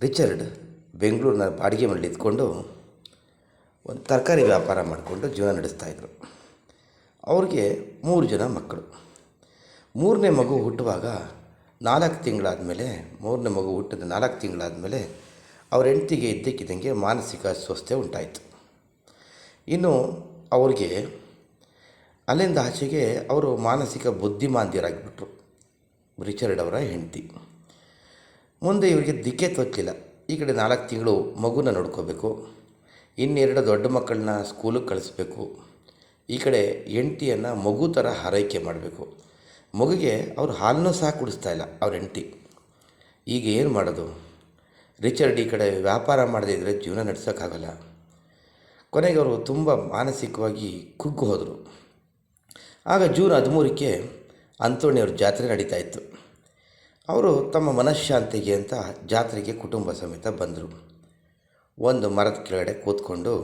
Richard ಬೆಂಗಳೂರಿನ ಬಾಡಿಗೆ ಮನೆಯಲ್ಲಿ ಇದ್ಕೊಂಡು ಒಂದು ತರಕಾರಿ ವ್ಯಾಪಾರ ಮಾಡಿಕೊಂಡು ಜೀವನ ನಡೆಸ್ತಾಯಿದ್ರು ಅವ್ರಿಗೆ ಮೂರು ಜನ ಮಕ್ಕಳು. ಮೂರನೇ ಮಗು ಹುಟ್ಟುವಾಗ ನಾಲ್ಕು ತಿಂಗಳಾದಮೇಲೆ, ಮೂರನೇ ಮಗು ಹುಟ್ಟಿದ ನಾಲ್ಕು ತಿಂಗಳಾದಮೇಲೆ ಅವ್ರ ಹೆಂಡತಿಗೆ ಇದ್ದಕ್ಕಿದ್ದಂಗೆ ಮಾನಸಿಕ ಅಸ್ವಸ್ಥೆ ಉಂಟಾಯಿತು. ಇನ್ನು ಅವ್ರಿಗೆ ಅಲ್ಲಿಂದ ಆಚೆಗೆ ಅವರು ಮಾನಸಿಕ ಬುದ್ಧಿಮಾಂದ್ಯರಾಗಿಬಿಟ್ರು. ರಿಚರ್ಡ್ ಅವರ ಹೆಂಡತಿ. ಮುಂದೆ ಇವರಿಗೆ ದಿಕ್ಕೆ ತೋಚಲಿಲ್ಲ ಈ ಕಡೆ ನಾಲ್ಕು ತಿಂಗಳು ಮಗುನ ನೋಡ್ಕೋಬೇಕು. ಇನ್ನೆರಡು ದೊಡ್ಡ ಮಕ್ಕಳನ್ನ ಸ್ಕೂಲಿಗೆ ಕಳಿಸ್ಬೇಕು. ಈ ಕಡೆ ಹೆಂಡ್ತಿಯನ್ನು ಮಗು ಥರ ಹಾರೈಕೆ ಮಾಡಬೇಕು. ಮಗುಗೆ ಅವ್ರು ಹಾಲನ್ನು ಸಹ ಕುಡಿಸ್ತಾ ಇಲ್ಲ, ಅವ್ರ ಎಂಟಿ ಈಗ ಏನು ಮಾಡೋದು? ರಿಚರ್ಡ್ ಈ ಕಡೆ ವ್ಯಾಪಾರ ಮಾಡದೇ ಇದ್ದರೆ ಜೀವನ ನಡೆಸೋಕ್ಕಾಗಲ್ಲ. ಕೊನೆಗೆ ಅವರು ತುಂಬ ಮಾನಸಿಕವಾಗಿ ಕುಗ್ಗು ಹೋದರು. ಆಗ ಜೂನ್ ಹದಿಮೂರಕ್ಕೆ ಅಂತೋಣಿಯವ್ರ ಜಾತ್ರೆ ನಡೀತಾ ಇತ್ತು. ಅವರು ತಮ್ಮ ಮನಃಶಾಂತಿಗೆ ಅಂತ ಜಾತ್ರೆಗೆ ಕುಟುಂಬ ಸಮೇತ ಬಂದರು. ಒಂದು ಮರದ ಕೆಳಗಡೆ ಕೂತ್ಕೊಂಡು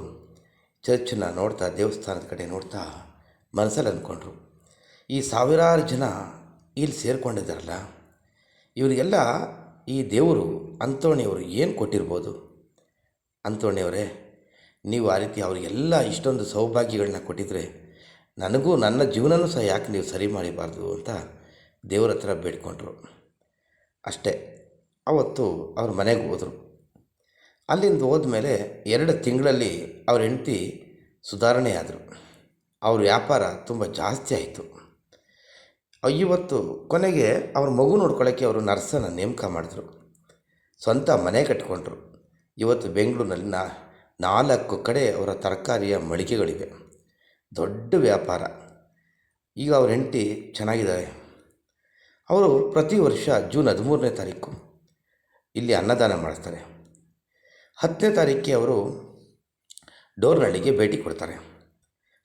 ಚರ್ಚನ್ನ ನೋಡ್ತಾ, ದೇವಸ್ಥಾನದ ಕಡೆ ನೋಡ್ತಾ ಮನಸ್ಸಲ್ಲಿ ಅಂದ್ಕೊಂಡ್ರು. ಈ ಸಾವಿರಾರು ಜನ ಇಲ್ಲಿ ಸೇರಿಕೊಂಡಿದ್ದಾರಲ್ಲ, ಇವರಿಗೆಲ್ಲ ಈ ದೇವರು ಅಂತೋಣಿಯವರು ಏನು ಕೊಟ್ಟಿರ್ಬೋದು? ಅಂತೋಣಿಯವರೇ, ನೀವು ಆ ರೀತಿ ಅವರಿಗೆಲ್ಲ ಇಷ್ಟೊಂದು ಸೌಭಾಗ್ಯಗಳನ್ನ ಕೊಟ್ಟಿದ್ರೆ ನನಗೂ ನನ್ನ ಜೀವನನೂ ಸಹ ಯಾಕೆ ನೀವು ಸರಿ ಮಾಡಿಬಾರ್ದು ಅಂತ ದೇವರ ಹತ್ರ ಬೇಡ್ಕೊಂಡ್ರು. ಅಷ್ಟೇ. ಅವತ್ತು ಅವ್ರ ಮನೆಗೆ ಹೋದರು. ಅಲ್ಲಿಂದ ಹೋದ್ಮೇಲೆ ಎರಡು ತಿಂಗಳಲ್ಲಿ ಅವ್ರ ಹೆಂಡತಿ ಸುಧಾರಣೆ ಆದರು ಅವ್ರ ವ್ಯಾಪಾರ ತುಂಬ ಜಾಸ್ತಿ ಆಯಿತು. ಇವತ್ತು ಕೊನೆಗೆ ಅವ್ರ ಮಗು ನೋಡ್ಕೊಳ್ಳೋಕ್ಕೆ ಅವರು ನರ್ಸನ್ನು ನೇಮಕ ಮಾಡಿದ್ರು. ಸ್ವಂತ ಮನೆ ಕಟ್ಕೊಂಡ್ರು. ಇವತ್ತು ಬೆಂಗಳೂರಿನಲ್ಲಿ ನಾಲ್ಕು ಕಡೆ ಅವರ ತರಕಾರಿಯ ಮಳಿಗೆಗಳಿವೆ. ದೊಡ್ಡ ವ್ಯಾಪಾರ. ಈಗ ಅವ್ರ ಹೆಂಡತಿ ಚೆನ್ನಾಗಿದ್ದಾರೆ ಅವರು ಪ್ರತಿ ವರ್ಷ ಜೂನ್ ಹದಿಮೂರನೇ ತಾರೀಕು ಇಲ್ಲಿ ಅನ್ನದಾನ ಮಾಡ್ತಾರೆ ಹತ್ತನೇ ತಾರೀಕಿಗೆ ಅವರು ಡೋರ್ನಳ್ಳಿಗೆ ಭೇಟಿ ಕೊಡ್ತಾರೆ.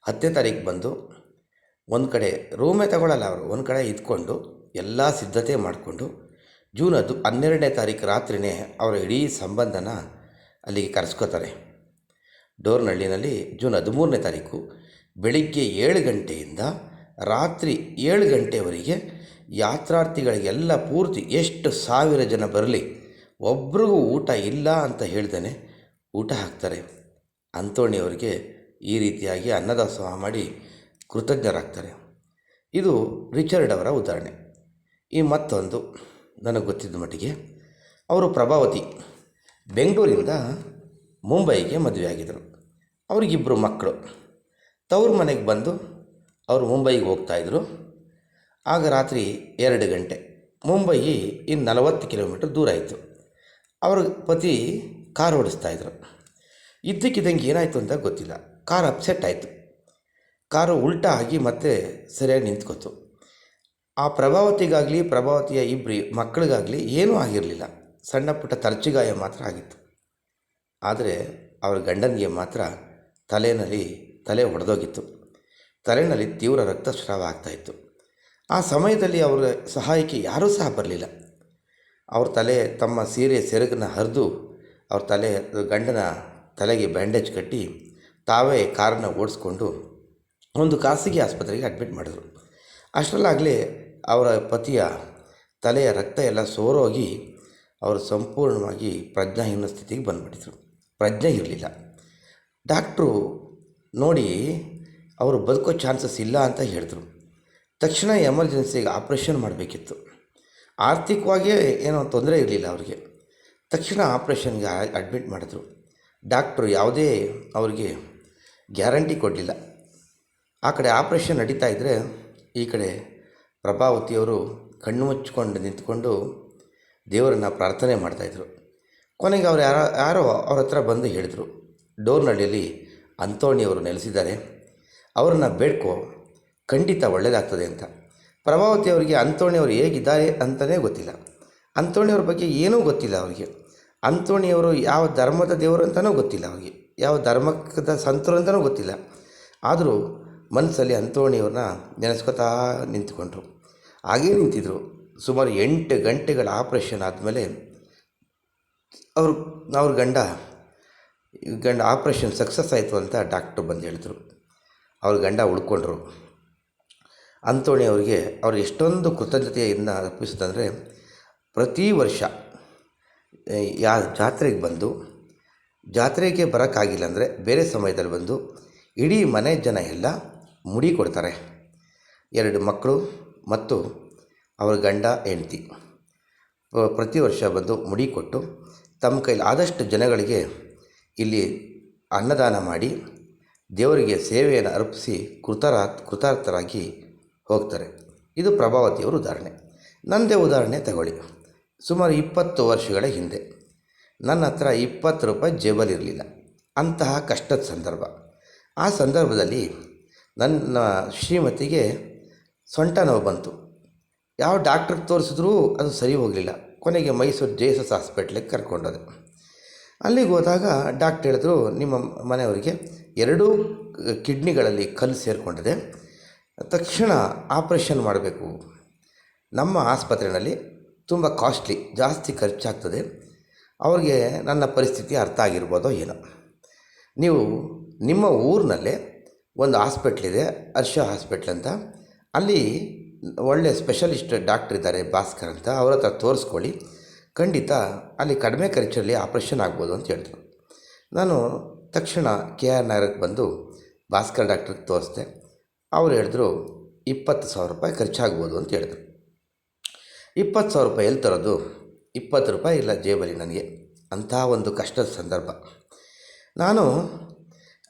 ಹತ್ತನೇ ತಾರೀಕು ಬಂದು ಒಂದು ಕಡೆ ರೂಮೇ ತಗೊಳ್ಳಲ್ಲ ಅವರು, ಒಂದು ಕಡೆ ಇದ್ಕೊಂಡು ಎಲ್ಲ ಸಿದ್ಧತೆ ಮಾಡಿಕೊಂಡು ಜೂನ್ ಅದು ಹನ್ನೆರಡನೇ ತಾರೀಕು ರಾತ್ರಿಯೇ ಅವರ ಇಡೀ ಸಂಬಂಧನ ಅಲ್ಲಿಗೆ ಕರೆಸ್ಕೋತಾರೆ. ಡೋರ್ನಳ್ಳಿನಲ್ಲಿ ಜೂನ್ ಹದಿಮೂರನೇ ತಾರೀಕು ಬೆಳಿಗ್ಗೆ ಏಳು ಗಂಟೆಯಿಂದ ರಾತ್ರಿ ಏಳು ಗಂಟೆವರೆಗೆ ಯಾತ್ರಾರ್ಥಿಗಳಿಗೆಲ್ಲ ಪೂರ್ತಿ ಎಷ್ಟು ಸಾವಿರ ಜನ ಬರಲಿ, ಒಬ್ರಿಗೂ ಊಟ ಇಲ್ಲ ಅಂತ ಹೇಳ್ದೇನೆ ಊಟ ಹಾಕ್ತಾರೆ. ಅಂತೋಣಿಯವರಿಗೆ ಈ ರೀತಿಯಾಗಿ ಅನ್ನದಾಸೋಹ ಮಾಡಿ ಕೃತಜ್ಞರಾಗ್ತಾರೆ. ಇದು ರಿಚರ್ಡ್ ಅವರ ಉದಾಹರಣೆ. ಈ ಮತ್ತೊಂದು ನನಗೆ ಗೊತ್ತಿದ್ದ ಮಟ್ಟಿಗೆ, ಅವರು ಪ್ರಭಾವತಿ, ಬೆಂಗಳೂರಿಂದ ಮುಂಬೈಗೆ ಮದುವೆಯಾಗಿದ್ದರು. ಅವ್ರಿಗಿಬ್ಬರು ಮಕ್ಕಳು. ತವ್ರ ಮನೆಗೆ ಬಂದು ಅವರು ಮುಂಬೈಗೆ ಹೋಗ್ತಾಯಿದ್ರು ಆಗ ರಾತ್ರಿ ಎರಡು ಗಂಟೆ. ಮುಂಬೈ ಇನ್ನು ನಲವತ್ತು ಕಿಲೋಮೀಟ್ರ್ ದೂರ ಆಯಿತು. ಅವ್ರ ಪತಿ ಕಾರ್ ಓಡಿಸ್ತಾಯಿದ್ರು ಇದ್ದಕ್ಕಿದ್ದಂಗೆ ಏನಾಯಿತು ಅಂತ ಗೊತ್ತಿಲ್ಲ. ಕಾರ್ ಅಪ್ಸೆಟ್ ಆಯಿತು. ಕಾರು ಉಲ್ಟಾ ಆಗಿ ಮತ್ತೆ ಸರಿಯಾಗಿ ನಿಂತ್ಕೊತು. ಆ ಪ್ರಭಾವತಿಗಾಗಲಿ, ಪ್ರಭಾವತಿಯ ಇಬ್ಬರಿ ಮಕ್ಕಳಿಗಾಗಲಿ ಏನೂ ಆಗಿರಲಿಲ್ಲ. ಸಣ್ಣ ಪುಟ್ಟ ತರ್ಚಿಗಾಯ ಮಾತ್ರ ಆಗಿತ್ತು. ಆದರೆ ಅವರ ಗಂಡನಿಗೆ ಮಾತ್ರ ತಲೆಯಲ್ಲಿ ತಲೆ ಒಡೆದೋಗಿತ್ತು. ತಲೆಯಲ್ಲಿ ತೀವ್ರ ರಕ್ತಸ್ರಾವ ಆಗ್ತಾಯಿತ್ತು ಆ ಸಮಯದಲ್ಲಿ ಅವರ ಸಹಾಯಕ್ಕೆ ಯಾರೂ ಸಹ ಬರಲಿಲ್ಲ. ಅವ್ರ ತಲೆ ತಮ್ಮ ಸೀರೆ ಸೆರಗನ್ನ ಹರಿದು, ಅವ್ರ ತಲೆ ಗಂಡನ ತಲೆಗೆ ಬ್ಯಾಂಡೇಜ್ ಕಟ್ಟಿ ತಾವೇ ಕಾರನ್ನು ಓಡಿಸ್ಕೊಂಡು ಒಂದು ಖಾಸಗಿ ಆಸ್ಪತ್ರೆಗೆ ಅಡ್ಮಿಟ್ ಮಾಡಿದ್ರು. ಅಷ್ಟರಲ್ಲಾಗಲೇ ಅವರ ಪತಿಯ ತಲೆಯ ರಕ್ತ ಎಲ್ಲ ಸೋರೋಗಿ ಅವರು ಸಂಪೂರ್ಣವಾಗಿ ಪ್ರಜ್ಞಾಹೀನ ಸ್ಥಿತಿಗೆ ಬಂದುಬಿಟ್ಟಿದ್ರು. ಪ್ರಜ್ಞೆ ಇರಲಿಲ್ಲ. ಡಾಕ್ಟ್ರು ನೋಡಿ, ಅವರು ಬದುಕೋ ಚಾನ್ಸಸ್ ಇಲ್ಲ ಅಂತ ಹೇಳಿದ್ರು. ತಕ್ಷಣ ಎಮರ್ಜೆನ್ಸಿಗೆ ಆಪ್ರೇಷನ್ ಮಾಡಬೇಕಿತ್ತು. ಆರ್ಥಿಕವಾಗಿಯೇ ಏನೋ ತೊಂದರೆ ಇರಲಿಲ್ಲ ಅವರಿಗೆ. ತಕ್ಷಣ ಆಪ್ರೇಷನ್ಗೆ ಅಡ್ಮಿಟ್ ಮಾಡಿದ್ರು. ಡಾಕ್ಟ್ರು ಯಾವುದೇ ಅವರಿಗೆ ಗ್ಯಾರಂಟಿ ಕೊಡಲಿಲ್ಲ. ಆ ಕಡೆ ಆಪ್ರೇಷನ್ ನಡೀತಾ ಇದ್ದರೆ ಈ ಕಡೆ ಪ್ರಭಾವತಿಯವರು ಕಣ್ಣು ಮುಚ್ಚಿಕೊಂಡು ನಿಂತ್ಕೊಂಡು ದೇವರನ್ನು ಪ್ರಾರ್ಥನೆ ಮಾಡ್ತಾಯಿದ್ರು ಕೊನೆಗೆ ಅವ್ರು ಯಾರೋ ಯಾರೋ ಅವ್ರ ಹತ್ರ ಬಂದು ಹೇಳಿದರು. ಡೋರ್ನಳ್ಳಿಯಲ್ಲಿ ಅಂತೋಣಿಯವರು ನೆಲೆಸಿದ್ದಾರೆ. ಅವರನ್ನು ಬೇಡ್ಕೋ ಖಂಡಿತ ಒಳ್ಳೆಯದಾಗ್ತದೆ ಅಂತ. ಪ್ರಭಾವತಿ ಅವರಿಗೆ ಅಂತೋಣಿಯವರು ಹೇಗಿದ್ದಾರೆ ಅಂತಲೇ ಗೊತ್ತಿಲ್ಲ. ಅಂತೋಣಿಯವ್ರ ಬಗ್ಗೆ ಏನೂ ಗೊತ್ತಿಲ್ಲ ಅವರಿಗೆ. ಅಂತೋಣಿಯವರು ಯಾವ ಧರ್ಮದ ದೇವರು ಅಂತಲೂ ಗೊತ್ತಿಲ್ಲ ಅವರಿಗೆ. ಯಾವ ಧರ್ಮದ ಸಂತರು ಅಂತಲೂ ಗೊತ್ತಿಲ್ಲ. ಆದರೂ ಮನಸ್ಸಲ್ಲಿ ಅಂತೋಣಿಯವ್ರನ್ನ ನೆನೆಸ್ಕೊತಾ ನಿಂತ್ಕೊಂಡ್ರು. ಹಾಗೇ ನಿಂತಿದ್ದರು ಸುಮಾರು ಎಂಟು ಗಂಟೆಗಳ ಆಪ್ರೇಷನ್ ಆದಮೇಲೆ ಅವರು, ಅವ್ರ ಗಂಡ ಗಂಡ ಆಪ್ರೇಷನ್ ಸಕ್ಸಸ್ ಆಯಿತು ಅಂತ ಡಾಕ್ಟ್ರು ಬಂದು ಹೇಳಿದ್ರು. ಅವ್ರ ಗಂಡ ಉಳ್ಕೊಂಡ್ರು. ಅಂತೋಣಿ ಅವರಿಗೆ ಅವರು ಎಷ್ಟೊಂದು ಕೃತಜ್ಞತೆಯಿಂದ ಅರ್ಪಿಸುತ್ತಂದರೆ ಪ್ರತಿ ವರ್ಷ ಯಾ ಜಾತ್ರೆಗೆ ಬಂದು, ಜಾತ್ರೆಗೆ ಬರೋಕ್ಕಾಗಿಲ್ಲ ಅಂದರೆ ಬೇರೆ ಸಮಯದಲ್ಲಿ ಬಂದು ಇಡೀ ಮನೆ ಜನ ಎಲ್ಲ ಮುಡಿ ಕೊಡ್ತಾರೆ. ಎರಡು ಮಕ್ಕಳು ಮತ್ತು ಅವರ ಗಂಡ, ಹೆಂಡತಿ. ಪ್ರತಿ ವರ್ಷ ಬಂದು ಮುಡಿ ಕೊಟ್ಟು ತಮ್ಮ ಕೈಲಿ ಆದಷ್ಟು ಜನಗಳಿಗೆ ಇಲ್ಲಿ ಅನ್ನದಾನ ಮಾಡಿ ದೇವರಿಗೆ ಸೇವೆಯನ್ನು ಅರ್ಪಿಸಿ ಕೃತರ ಕೃತಾರ್ಥರಾಗಿ ಹೋಗ್ತಾರೆ. ಇದು ಪ್ರಭಾವತಿಯವರ ಉದಾಹರಣೆ. ನನ್ನದೇ ಉದಾಹರಣೆ ತಗೊಳ್ಳಿ. ಸುಮಾರು ಇಪ್ಪತ್ತು ವರ್ಷಗಳ ಹಿಂದೆ. ನನ್ನ ಹತ್ರ ಇಪ್ಪತ್ತು ರೂಪಾಯಿ ಜೇಬಲ್ಲಿರಲಿಲ್ಲ ಅಂತಹ ಕಷ್ಟದ ಸಂದರ್ಭ. ಆ ಸಂದರ್ಭದಲ್ಲಿ ನನ್ನ ಶ್ರೀಮತಿಗೆ ಸೊಂಟ ನೋವು ಬಂತು. ಯಾವ ಡಾಕ್ಟ್ರಿಗೆ ತೋರಿಸಿದ್ರೂ ಅದು ಸರಿ ಹೋಗಲಿಲ್ಲ. ಕೊನೆಗೆ ಮೈಸೂರು ಜೆ ಎಸ್ ಎಸ್ ಹಾಸ್ಪಿಟ್ಲಿಗೆ ಕರ್ಕೊಂಡೋದೆ. ಅಲ್ಲಿಗೆ ಹೋದಾಗ ಡಾಕ್ಟ್ರ್ ಹೇಳಿದ್ರು, ನಿಮ್ಮ ಮನೆಯವರಿಗೆ ಎರಡೂ ಕಿಡ್ನಿಗಳಲ್ಲಿ ಕಲ್ಲು ಸೇರಿಕೊಂಡಿದೆ. ತಕ್ಷಣ ಆಪ್ರೇಷನ್ ಮಾಡಬೇಕು. ನಮ್ಮ ಆಸ್ಪತ್ರೆಯಲ್ಲಿ ತುಂಬ ಕಾಸ್ಟ್ಲಿ, ಜಾಸ್ತಿ ಖರ್ಚಾಗ್ತದೆ. ಅವ್ರಿಗೆ ನನ್ನ ಪರಿಸ್ಥಿತಿ ಅರ್ಥ ಆಗಿರ್ಬೋದೋ ಏನೋ. ನೀವು ನಿಮ್ಮ ಊರಿನಲ್ಲೇ ಒಂದು ಹಾಸ್ಪಿಟ್ಲಿದೆ ಹರ್ಷ ಹಾಸ್ಪಿಟ್ಲ್ ಅಂತ. ಅಲ್ಲಿ ಒಳ್ಳೆಯ ಸ್ಪೆಷಲಿಸ್ಟ್ ಡಾಕ್ಟ್ರ್ ಇದ್ದಾರೆ, ಭಾಸ್ಕರ್ ಅಂತ. ಅವ್ರ ಹತ್ರ ತೋರಿಸ್ಕೊಳ್ಳಿ. ಖಂಡಿತ ಅಲ್ಲಿ ಕಡಿಮೆ ಖರ್ಚಲ್ಲಿ ಆಪ್ರೇಷನ್ ಆಗ್ಬೋದು ಅಂತ ಹೇಳಿದ್ರು ನಾನು ತಕ್ಷಣ ಕೆ ಆರ್ ನಗರಕ್ಕೆ ಬಂದು ಭಾಸ್ಕರ್ ಡಾಕ್ಟ್ರಿಗೆ ತೋರಿಸ್ದೆ. ಅವ್ರು ಹೇಳಿದ್ರು ಇಪ್ಪತ್ತು ಸಾವಿರ ರೂಪಾಯಿ ಖರ್ಚಾಗ್ಬೋದು ಅಂತ ಹೇಳಿದ್ರು. ಇಪ್ಪತ್ತು ಸಾವಿರ ರೂಪಾಯಿ ಎಲ್ಲಿ ತರೋದು? ಇಪ್ಪತ್ತು ರೂಪಾಯಿ ಇಲ್ಲ ಜೇಬಲ್ಲಿ ನನಗೆ. ಅಂಥ ಒಂದು ಕಷ್ಟದ ಸಂದರ್ಭ. ನಾನು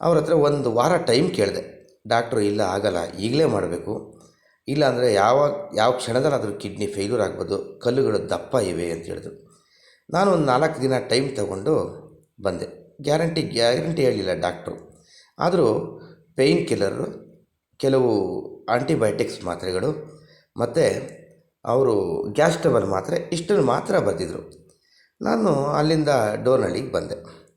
ಅವ್ರ ಹತ್ರ ಒಂದು ವಾರ ಟೈಮ್ ಕೇಳಿದೆ. ಡಾಕ್ಟ್ರು, ಇಲ್ಲ, ಆಗಲ್ಲ, ಈಗಲೇ ಮಾಡಬೇಕು. ಇಲ್ಲಾಂದರೆ ಯಾವಾಗ ಯಾವ ಕ್ಷಣದಲ್ಲಾದರೂ ಕಿಡ್ನಿ ಫೇಲ್ಯೂರ್ ಆಗ್ಬೋದು, ಕಲ್ಲುಗಳು ದಪ್ಪ ಇವೆ ಅಂತ ಹೇಳಿದ್ರು. ನಾನು ಒಂದು ನಾಲ್ಕು ದಿನ ಟೈಮ್ ತಗೊಂಡು ಬಂದೆ. ಗ್ಯಾರಂಟಿ ಗ್ಯಾರಂಟಿ ಹೇಳಿಲ್ಲ ಡಾಕ್ಟ್ರು. ಆದರೂ ಪೇಯ್ನ್ ಕಿಲ್ಲರು ಕೆಲವು ಆಂಟಿಬಯೋಟಿಕ್ಸ್ ಮಾತ್ರೆಗಳು ಮತ್ತು ಅವರು ಗ್ಯಾಸ್ ಟ್ರಬಲ್ ಮಾತ್ರೆ ಇಷ್ಟನ್ನು ಮಾತ್ರ ಬರೆದಿದ್ರು. ನಾನು ಅಲ್ಲಿಂದ ಡೋರ್ನಳ್ಳಿಗೆ ಬಂದೆ.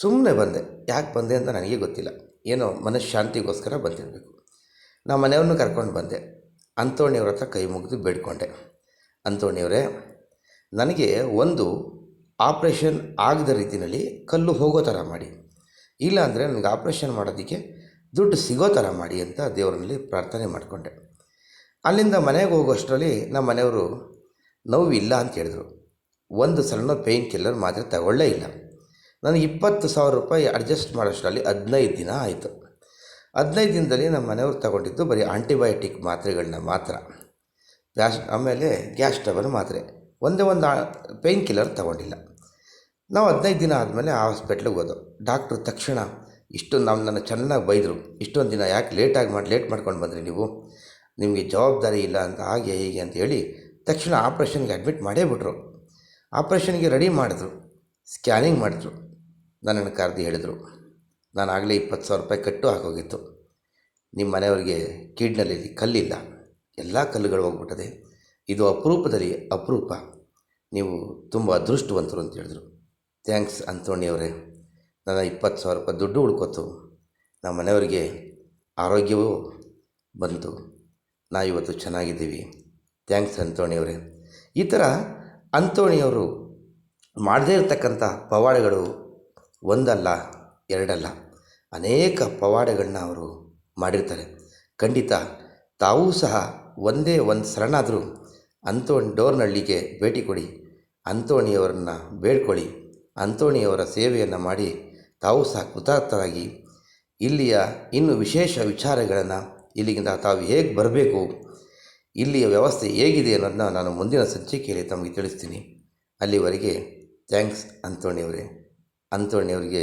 ಸುಮ್ಮನೆ ಬಂದೆ. ಯಾಕೆ ಬಂದೆ ಅಂತ ನನಗೆ ಗೊತ್ತಿಲ್ಲ. ಏನೋ ಮನಃಶಾಂತಿಗೋಸ್ಕರ ಬಂದಿರಬೇಕು. ನಮ್ಮ ಮನೆಯವ್ರನ್ನೂ ಕರ್ಕೊಂಡು ಬಂದೆ. ಅಂತೋಣಿಯವ್ರ ಹತ್ರ ಕೈ ಮುಗಿದು ಬೇಡ್ಕೊಂಡೆ. ಅಂತೋಣಿಯವರೇ, ನನಗೆ ಒಂದು ಆಪ್ರೇಷನ್ ಆಗದ ರೀತಿಯಲ್ಲಿ ಕಲ್ಲು ಹೋಗೋ ಥರ ಮಾಡಿ. ಇಲ್ಲ ಅಂದರೆ ನನಗೆ ಆಪ್ರೇಷನ್ ಮಾಡೋದಕ್ಕೆ ದುಡ್ಡು ಸಿಗೋ ಥರ ಮಾಡಿ ಅಂತ ದೇವರಲ್ಲಿ ಪ್ರಾರ್ಥನೆ ಮಾಡಿಕೊಂಡೆ. ಅಲ್ಲಿಂದ ಮನೆಗೆ ಹೋಗೋಷ್ಟರಲ್ಲಿ ನಮ್ಮ ಮನೆಯವರು ನೋವಿಲ್ಲ ಅಂತ ಹೇಳಿದರು. ಒಂದು ಸಲ ಪೇಯ್ನ್ ಕಿಲ್ಲರ್ ಮಾತ್ರೆ ತಗೊಳ್ಳೇ ಇಲ್ಲ. ನನಗೆ ಇಪ್ಪತ್ತು ಸಾವಿರ ರೂಪಾಯಿ ಅಡ್ಜಸ್ಟ್ ಮಾಡೋಷ್ಟರಲ್ಲಿ ಹದಿನೈದು ದಿನ ಆಯಿತು. ಹದಿನೈದು ದಿನದಲ್ಲಿ ನಮ್ಮ ಮನೆಯವರು ತಗೊಂಡಿದ್ದು ಬರೀ ಆಂಟಿಬಯೋಟಿಕ್ ಮಾತ್ರೆಗಳನ್ನ ಮಾತ್ರ. ಗ್ಯಾಸ್, ಆಮೇಲೆ ಗ್ಯಾಸ್ ಟ್ರಬಲ್ ಮಾತ್ರೆ. ಒಂದೇ ಒಂದು ಪೇಯ್ನ್ ಕಿಲ್ಲರ್ ತಗೊಂಡಿಲ್ಲ. ನಾವು ಹದಿನೈದು ದಿನ ಆದಮೇಲೆ ಆ ಹಾಸ್ಪಿಟ್ಲಿಗೆ ಹೋದೋ ಡಾಕ್ಟ್ರು ತಕ್ಷಣ ಇಷ್ಟೊಂದು ನಾವು ಚೆನ್ನಾಗಿ ಬೈದರು. ಇಷ್ಟೊಂದು ದಿನ ಯಾಕೆ ಲೇಟಾಗಿ ಮಾಡಿ, ಲೇಟ್ ಮಾಡ್ಕೊಂಡು ಬಂದ್ರಿ ನೀವು? ನಿಮಗೆ ಜವಾಬ್ದಾರಿ ಇಲ್ಲ ಅಂತ ಹಾಗೆ ಹೀಗೆ ಅಂತ ಹೇಳಿ ತಕ್ಷಣ ಆಪ್ರೇಷನ್ಗೆ ಅಡ್ಮಿಟ್ ಮಾಡೇ ಬಿಟ್ರು. ಆಪ್ರೇಷನ್ಗೆ ರೆಡಿ ಮಾಡಿದ್ರು. ಸ್ಕ್ಯಾನಿಂಗ್ ಮಾಡಿದ್ರು. ನನ್ನನ್ನು ಕರೆದು ಹೇಳಿದರು. ನಾನು ಆಗಲೇ ಇಪ್ಪತ್ತು ಸಾವಿರ ರೂಪಾಯಿ ಕಟ್ಟು ಹಾಕೋಗಿತ್ತು. ನಿಮ್ಮ ಮನೆಯವ್ರಿಗೆ ಕಿಡ್ನಲ್ಲಿ ಕಲ್ಲಿಲ್ಲ. ಎಲ್ಲ ಕಲ್ಲುಗಳು ಹೋಗ್ಬಿಟ್ಟದೆ. ಇದು ಅಪರೂಪದಲ್ಲಿ ಅಪರೂಪ. ನೀವು ತುಂಬ ಅದೃಷ್ಟವಂತರು ಅಂತ ಹೇಳಿದ್ರು. ಥ್ಯಾಂಕ್ಸ್ ಅಂತೋಣಿಯವರೇ ನನ್ನ ಇಪ್ಪತ್ತು ಸಾವಿರ ರೂಪಾಯಿ ದುಡ್ಡು ಉಳ್ಕೊತು. ನಮ್ಮ ಮನೆಯವರಿಗೆ ಆರೋಗ್ಯವೂ ಬಂತು. ನಾವು ಇವತ್ತು ಚೆನ್ನಾಗಿದ್ದೀವಿ. ಥ್ಯಾಂಕ್ಸ್ ಅಂತೋಣಿಯವರೇ ಈ ಥರ ಅಂತೋಣಿಯವರು ಮಾಡದೇ ಇರತಕ್ಕಂಥ ಪವಾಡಗಳು ಒಂದಲ್ಲ, ಎರಡಲ್ಲ, ಅನೇಕ ಪವಾಡಗಳನ್ನ ಅವರು ಮಾಡಿರ್ತಾರೆ. ಖಂಡಿತ ತಾವೂ ಸಹ ಒಂದೇ ಒಂದು ಸರಣಾದರೂ ಅಂತೋಣಿ ಡೋರ್ನಳ್ಳಿಗೆ ಭೇಟಿ ಕೊಡಿ. ಅಂತೋಣಿಯವರನ್ನ ಬೇಡ್ಕೊಳ್ಳಿ. ಅಂತೋಣಿಯವರ ಸೇವೆಯನ್ನು ಮಾಡಿ ತಾವು ಸಹ ಕೃತಾರ್ಥರಾಗಿ, ಇಲ್ಲಿಯ ಇನ್ನು ವಿಶೇಷ ವಿಚಾರಗಳನ್ನು ಇಲ್ಲಿಗಿಂತ ತಾವು ಹೇಗೆ ಬರಬೇಕು, ಇಲ್ಲಿಯ ವ್ಯವಸ್ಥೆ ಹೇಗಿದೆ ಅನ್ನೋದನ್ನ ನಾನು ಮುಂದಿನ ಸಂಚಿಕೆಯಲ್ಲಿ ತಮಗೆ ತಿಳಿಸ್ತೀನಿ. ಅಲ್ಲಿವರೆಗೆ ಥ್ಯಾಂಕ್ಸ್ ಅಂತೋಣಿಯವರೇ ಅಂತೋಣಿಯವರಿಗೆ